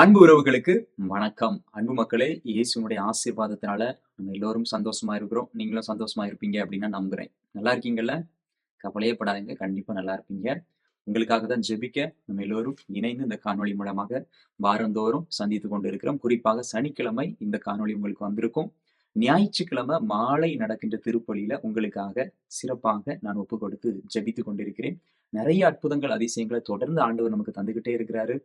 அன்பு உறவுகளுக்கு வணக்கம். அன்பு மக்களே இயேசுனுடைய ஆசீர்வாதத்தினால நம்ம எல்லோரும் சந்தோஷமா இருக்கிறோம். நீங்களும் சந்தோஷமா இருப்பீங்க அப்படின்னு நம்புறேன். நல்லா இருக்கீங்கல்ல? கவலையே படாதீங்க கண்டிப்பா நல்லா இருப்பீங்க. உங்களுக்காக தான் ஜெபிக்க நம்ம எல்லோரும் இணைந்து இந்த காணொளி மூலமாக வாரந்தோறும் சந்தித்து கொண்டு இருக்கிறோம் குறிப்பாக சனிக்கிழமை இந்த காணொளி உங்களுக்கு வந்திருக்கும். ஞாயிற்றுக்கிழமை மாலை நடக்கின்ற திருப்பலியில உங்களுக்காக சிறப்பாக நான் ஒப்பு கொடுத்து ஜெபித்து கொண்டிருக்கிறேன். நிறைய அற்புதங்கள் அதிசயங்களை தொடர்ந்து ஆண்டவர் நமக்கு தந்துகிட்டே இருக்கிறாரு.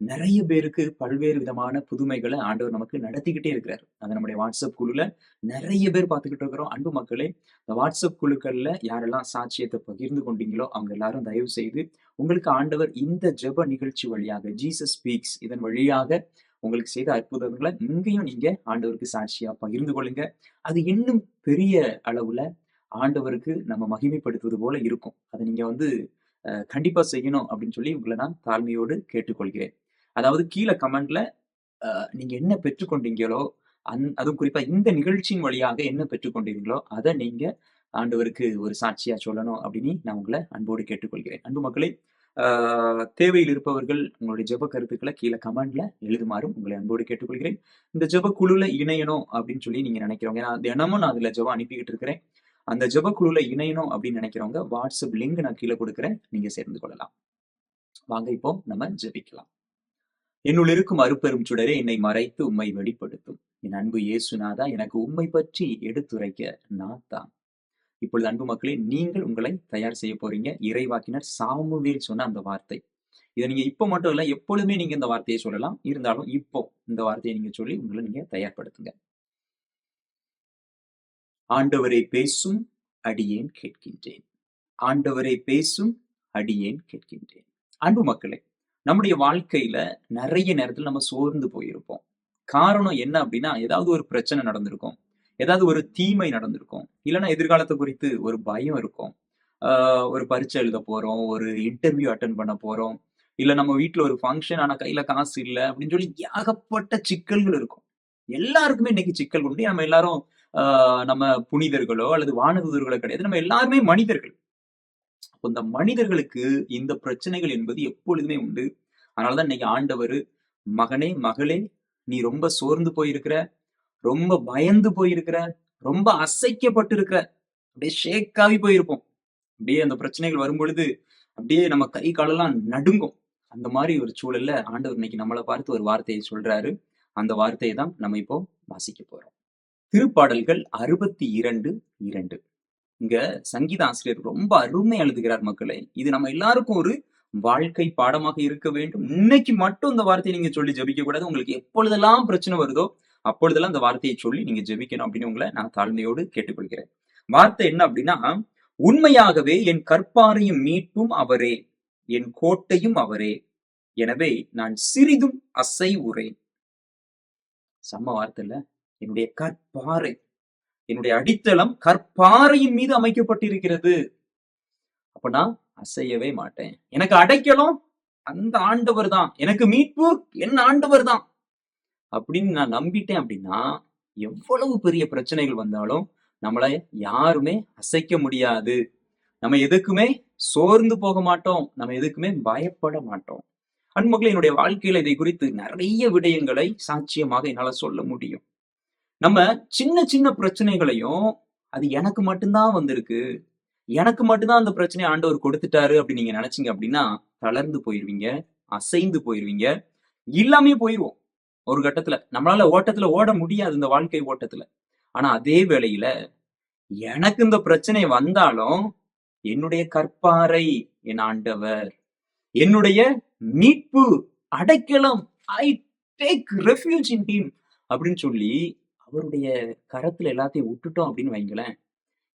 நிறைய பேருக்கு பல்வேறு விதமான புதுமைகளை ஆண்டவர் நமக்கு நடத்திக்கிட்டே இருக்கிறார். அது நம்முடைய வாட்ஸ்அப் குழுல நிறைய பேர் பார்த்துக்கிட்டு இருக்கிறோம். அன்பு மக்களே இந்த வாட்ஸ்அப் குழுக்கள்ல யாரெல்லாம் சாட்சியத்தை பகிர்ந்து கொண்டீங்களோ அவங்க எல்லாரும் தயவு செய்து உங்களுக்கு ஆண்டவர் இந்த ஜெப நிகழ்ச்சி வழியாக ஜீசஸ் ஸ்பீக்ஸ் இதன் வழியாக உங்களுக்கு செய்த அற்புதங்களை இங்கேயும் நீங்க ஆண்டவருக்கு சாட்சியா பகிர்ந்து கொள்ளுங்க. அது இன்னும் பெரிய அளவுல ஆண்டவருக்கு நம்ம மகிமைப்படுத்துவது போல இருக்கும். அதை நீங்க வந்து கண்டிப்பா செய்யணும் அப்படின்னு சொல்லி உங்களை நான் தாழ்மையோடு கேட்டுக்கொள்கிறேன். அதாவது கீழே கமெண்ட்ல நீங்க என்ன பெற்றுக்கொண்டீங்களோ அந் அதுவும் குறிப்பா இந்த நிகழ்ச்சியின் வழியாக என்ன பெற்றுக்கொண்டீங்களோ அதை நீங்க ஆண்டவருக்கு ஒரு சாட்சியா சொல்லணும் அப்படின்னு நான் உங்களை அன்போடு கேட்டுக்கொள்கிறேன். அன்பு மக்களை தேவையில் இருப்பவர்கள் உங்களுடைய ஜெப கருத்துக்களை கீழே கமெண்ட்ல எழுதுமாறும் உங்களை அன்போடு கேட்டுக்கொள்கிறேன். இந்த ஜெப குழுல இணையணும் அப்படின்னு சொல்லி நீங்க நினைக்கிறவங்க நான் தினமும் நான் அதுல ஜெபம் அனுப்பிக்கிட்டு இருக்கிறேன். அந்த ஜெப குழுல இணையணும் அப்படின்னு நினைக்கிறவங்க வாட்ஸ்அப் லிங்க் நான் கீழே கொடுக்குறேன். நீங்க சேர்ந்து கொள்ளலாம். வாங்க இப்போ நம்ம ஜெபிக்கலாம். என்னுள் இருக்கும் அருப்பெரும் சுடரே என்னை மறைத்து உம்மை வெளிப்படுத்தும். என் அன்பு இயேசுநாதா எனக்கு உண்மை பற்றி எடுத்துரைக்க நான் தான். இப்பொழுது அன்பு மக்களே நீங்கள் உங்களை தயார் செய்ய போறீங்க. இறைவாக்கினர் சாமுவேல் சொன்ன அந்த வார்த்தை. இதை நீங்க இப்போ மட்டும் இல்ல எப்பொழுதுமே நீங்க இந்த வார்த்தையை சொல்லலாம். இருந்தாலும் இப்போ இந்த வார்த்தையை நீங்க சொல்லி உங்களை நீங்க தயார்படுத்துங்க. ஆண்டவரை பேசும் அடியேன் கேட்கின்றேன். ஆண்டவரை பேசும் அடியேன் கேட்கின்றேன். அன்பு மக்களே நம்முடைய வாழ்க்கையில நிறைய நேரத்துல நம்ம சோர்ந்து போயிருப்போம். காரணம் என்ன அப்படின்னா ஏதாவது ஒரு பிரச்சனை நடந்திருக்கும். ஏதாவது ஒரு தீமை நடந்திருக்கும். இல்லைன்னா எதிர்காலத்தை குறித்து ஒரு பயம் இருக்கும். ஆஹ் ஒரு பரீட்சை எழுத போறோம் ஒரு இன்டர்வியூ அட்டன் பண்ண போறோம். இல்ல நம்ம வீட்டில் ஒரு ஃபங்க்ஷன் ஆனா கையில காசு இல்லை அப்படின்னு சொல்லி ஏகப்பட்ட சிக்கல்கள் இருக்கும். எல்லாருக்குமே இன்னைக்கு சிக்கல் உண்டு. நம்ம எல்லாரும் ஆஹ் நம்ம புனிதர்களோ அல்லது வானதூதர்களோ கிடையாது. நம்ம எல்லாருமே மனிதர்கள். இந்த மனிதர்களுக்கு இந்த பிரச்சனைகள் என்பது எப்பொழுதுமே உண்டு. அதனாலதான் இன்னைக்கு ஆண்டவர் மகனே மகளே நீ ரொம்ப சோர்ந்து போயிருக்கிற ரொம்ப பயந்து போயிருக்கிற ரொம்ப அசைக்கப்பட்டு இருக்கிற அப்படியே ஷேக்காவி போயிருப்போம். அப்படியே அந்த பிரச்சனைகள் வரும் பொழுது அப்படியே நம்ம கை காலெல்லாம் நடுங்கும். அந்த மாதிரி ஒரு சூழல்ல ஆண்டவர் இன்னைக்கு நம்மளை பார்த்து ஒரு வார்த்தையை சொல்றாரு. அந்த வார்த்தையை தான் நம்ம இப்போ வாசிக்க போறோம். திருப்பாடல்கள் அறுபத்தி இரண்டு இரண்டு. இங்க சங்கீத ஆசிரியர் ரொம்ப அருமை எழுதுகிறார் மக்களை. இது நம்ம எல்லாருக்கும் ஒரு வாழ்க்கை பாடமாக இருக்க வேண்டும். இன்னைக்கு மட்டும் இந்த வார்த்தையை நீங்க சொல்லி ஜெபிக்க கூடாது. உங்களுக்கு எப்பொழுதெல்லாம் பிரச்சனை வருதோ அப்பொழுதெல்லாம் இந்த வார்த்தையை சொல்லி நீங்க ஜெபிக்கணும் அப்படின்னு உங்களை நான் தாழ்மையோடு கேட்டுக்கொள்கிறேன். வார்த்தை என்ன அப்படின்னா உண்மையாகவே என் கற்பாரையும் மீட்பும் அவரே என் கோட்டையும் அவரே எனவே நான் சிறிதும் அசை உரேன் செம்ம வார்த்தை இல்ல? என்னுடைய கற்பாறை. என்னுடைய அடித்தளம் கற்பாறையின் மீது அமைக்கப்பட்டிருக்கிறது. அப்ப நான் அசையவே மாட்டேன். எனக்கு அடைக்கலம் அந்த ஆண்டவர் தான். எனக்கு மீட்பு என் ஆண்டவர் தான். அப்படின்னு நான் நம்பிட்டேன் அப்படின்னா எவ்வளவு பெரிய பிரச்சனைகள் வந்தாலும் நம்மளை யாருமே அசைக்க முடியாது. நம்ம எதுக்குமே சோர்ந்து போக மாட்டோம். நம்ம எதுக்குமே பயப்பட மாட்டோம். அன்புமக்களே என்னுடைய வாழ்க்கையில இதை குறித்து நிறைய விடயங்களை சாட்சியமாக என்னால சொல்ல முடியும். நம்ம சின்ன சின்ன பிரச்சனைகளையும் அது எனக்கு மட்டும்தான் வந்திருக்கு. எனக்கு மட்டும்தான் அந்த பிரச்சனையை ஆண்டவர் கொடுத்துட்டாரு அப்படின்னு நீங்க நினைச்சீங்க அப்படின்னா தளர்ந்து போயிருவீங்க அசைந்து போயிருவீங்க. இல்லாமே போயிருவோம். ஒரு கட்டத்துல. நம்மளால ஓட்டத்துல ஓட முடியாது இந்த வாழ்க்கை ஓட்டத்துல. ஆனா அதே வேளையில எனக்கு இந்த பிரச்சனை வந்தாலும் என்னுடைய கற்பாறை என் ஆண்டவர். என்னுடைய மீட்பு அடைக்கலம் I take refuge in him அப்படின்னு சொல்லி அவருடைய கரத்துல எல்லாத்தையும் விட்டுட்டோம் அப்படின்னு வைங்களேன்.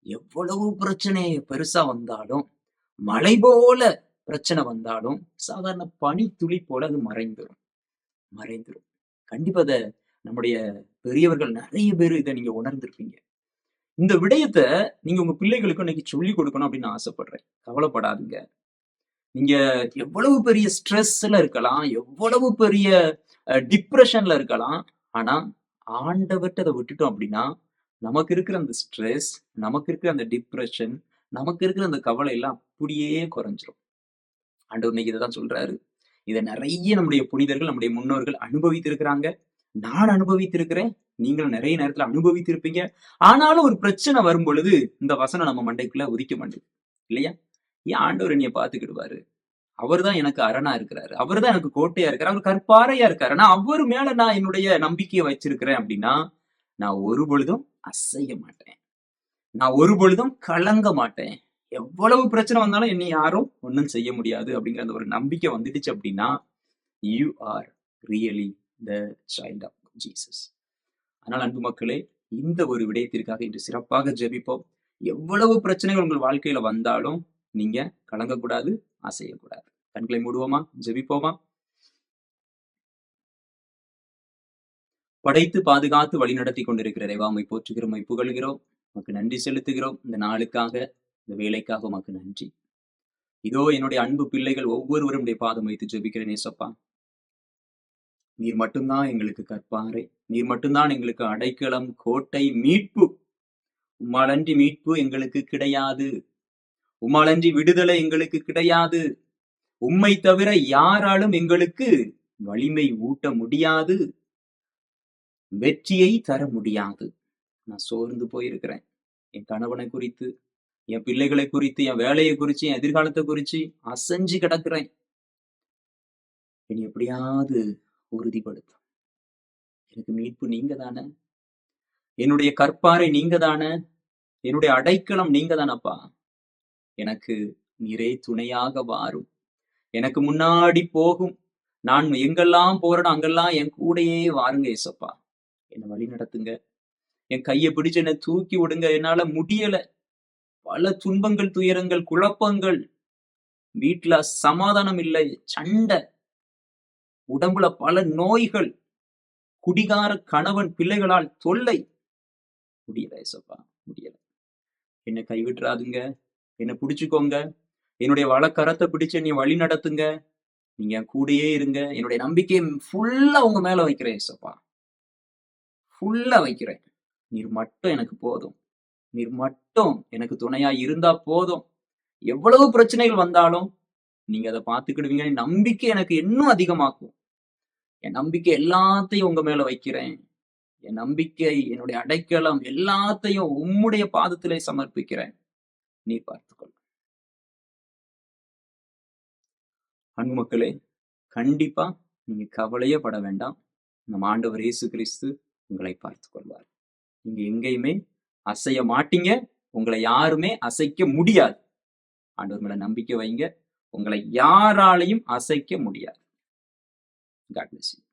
எவ்வளவு பிரச்சனை பெருசா வந்தாலும் மலை போல பிரச்சனை வந்தாலும் சாதாரண பனி துளி போல அது மறைந்துடும் மறைந்துடும் கண்டிப்பா அதை நம்முடைய பெரியவர்கள் நிறைய பேர் இதை நீங்க உணர்ந்திருப்பீங்க. இந்த விடயத்தை நீங்க உங்க பிள்ளைகளுக்கும் இன்னைக்கு சொல்லி கொடுக்கணும் அப்படின்னு ஆசைப்படுறேன். கவலைப்படாதீங்க. நீங்க எவ்வளவு பெரிய ஸ்ட்ரெஸ்ல இருக்கலாம் எவ்வளவு பெரிய டிப்ரெஷன்ல இருக்கலாம். ஆனா ஆண்டவர்கிட்ட அதை விட்டுட்டோம் அப்படின்னா நமக்கு இருக்கிற அந்த ஸ்ட்ரெஸ் நமக்கு இருக்கிற அந்த டிப்ரெஷன் நமக்கு இருக்கிற அந்த கவலை எல்லாம் அப்படியே குறைஞ்சிரும். ஆண்டவர் இன்னைக்கு இதை தான் சொல்றாரு. இதை நிறைய நம்முடைய புனிதர்கள் நம்முடைய முன்னோர்கள் அனுபவித்திருக்கிறாங்க. நான் அனுபவித்திருக்கிறேன். நீங்களும் நிறைய நேரத்துல அனுபவித்திருப்பீங்க. ஆனாலும் ஒரு பிரச்சனை வரும் பொழுது இந்த வசனம் நம்ம மண்டைக்குள்ள உதிக்க மாட்டேங்குது. இல்லையா? ஏன் ஆண்டவர் என்னைய பாத்துக்கிடுவாரு அவர் தான் எனக்கு அரணா இருக்கிறாரு. அவர் தான் எனக்கு கோட்டையா இருக்கிறார் அவர் கற்பாறையா இருக்காரு. நான் அவர் மேல நான் என்னுடைய நம்பிக்கையை வச்சிருக்கிறேன் அப்படின்னா நான் ஒரு பொழுதும் அசைய மாட்டேன். நான் ஒரு பொழுதும் கலங்க மாட்டேன். எவ்வளவு பிரச்சனை வந்தாலும் என்னை யாரும் ஒன்றும் செய்ய முடியாது அப்படிங்கிற அந்த ஒரு நம்பிக்கை வந்துடுச்சு அப்படின்னா you are really the child of Jesus அதனால் அன்பு மக்களே இந்த ஒரு விடயத்திற்காக இன்று சிறப்பாக ஜெபிப்போம். எவ்வளவு பிரச்சனைகள் உங்கள் வாழ்க்கையில வந்தாலும் நீங்க கலங்கக்கூடாது அசையக்கூடாது. கண்களை மூடுவோமா? ஜெபிப்போமா? படைத்து பாதுகாத்து வழிநடத்தி கொண்டிருக்கிற இறைவாமை போற்றுகிறோம் புகழ்கிறோம் உமக்கு நன்றி செலுத்துகிறோம். இந்த நாளுக்காக இந்த வேலைக்காக உமக்கு நன்றி. இதோ என்னுடைய அன்பு பிள்ளைகள் ஒவ்வொருவரும் பாதம் வைத்து ஜெபிக்கிறேன் ஏசப்பா. நீர் மட்டும்தான் எங்களுக்கு கற்பாறை. நீர் மட்டும்தான் எங்களுக்கு அடைக்கலம் கோட்டை மீட்பு. உம்மாலன்றி மீட்பு எங்களுக்கு கிடையாது. உம்மாலன்றி விடுதலை எங்களுக்கு கிடையாது. உம்மை தவிர யாராலும் எங்களுக்கு வலிமை ஊட்ட முடியாது. வெற்றியை தர முடியாது. நான் சோர்ந்து போயிருக்கிறேன். என் கணவனை குறித்து என் பிள்ளைகளை குறித்து என் வேலையை குறித்து என் எதிர்காலத்தை குறித்து அசைஞ்சு கிடக்கிறேன். என்னை எப்படியாவது உறுதிப்படுத்தும். எனக்கு மீட்பு நீங்க தானே என்னுடைய கற்பாறை நீங்க தானே என்னுடைய அடைக்கலம் நீங்க தானப்பா எனக்கு நீரே துணையாக வாரும். எனக்கு முன்னாடி போகும். நான் எங்கெல்லாம் போறேனோ அங்கெல்லாம் என் கூடயே வாருங்க ஏசப்பா. என்னை வழி நடத்துங்க. என் கையை பிடிச்சு என்னை தூக்கி விடுங்க. என்னால முடியல. பல துன்பங்கள் துயரங்கள் குழப்பங்கள். வீட்டுல சமாதானம் இல்லை. சண்டை. உடம்புல பல நோய்கள். குடிகார கணவன் பிள்ளைகளால் தொல்லை. முடியல ஏசப்பா. முடியல. என்னை கைவிட்டுறாதுங்க என்னை பிடிச்சிக்கோங்க. என்னுடைய வழக்கரத்தை பிடிச்சு நீ வழி நடத்துங்க. நீங்க என் கூடயே இருங்க. என்னுடைய நம்பிக்கையை ஃபுல்லா உங்க மேல வைக்கிறேன் ஏசப்பா. ஃபுல்லா வைக்கிறேன். நீர் மட்டும் எனக்கு போதும். நீர் மட்டும் எனக்கு துணையா இருந்தா போதும். எவ்வளவு பிரச்சனைகள் வந்தாலும் நீங்க அதை பார்த்துக்கிடுவீங்க நம்பிக்கை எனக்கு இன்னும் அதிகமாக்கும். என் நம்பிக்கை எல்லாத்தையும் உங்க மேல வைக்கிறேன். என் நம்பிக்கை என்னுடைய அடைக்கலம் எல்லாத்தையும் உம்முடைய பாதத்திலே சமர்ப்பிக்கிறேன். நீ பார்த்துக்கொள். அன்பு மக்களே கண்டிப்பா நீங்க கவலையே பட வேண்டாம். நம்ம ஆண்டவர் இயேசு கிறிஸ்து உங்களை பார்த்து கொள்வார் நீங்க எங்கேயுமே அசைய மாட்டீங்க. உங்களை யாருமே அசைக்க முடியாது. ஆண்டவர் மேல நம்பிக்கை வைங்க. உங்களை யாராலையும் அசைக்க முடியாது. God bless you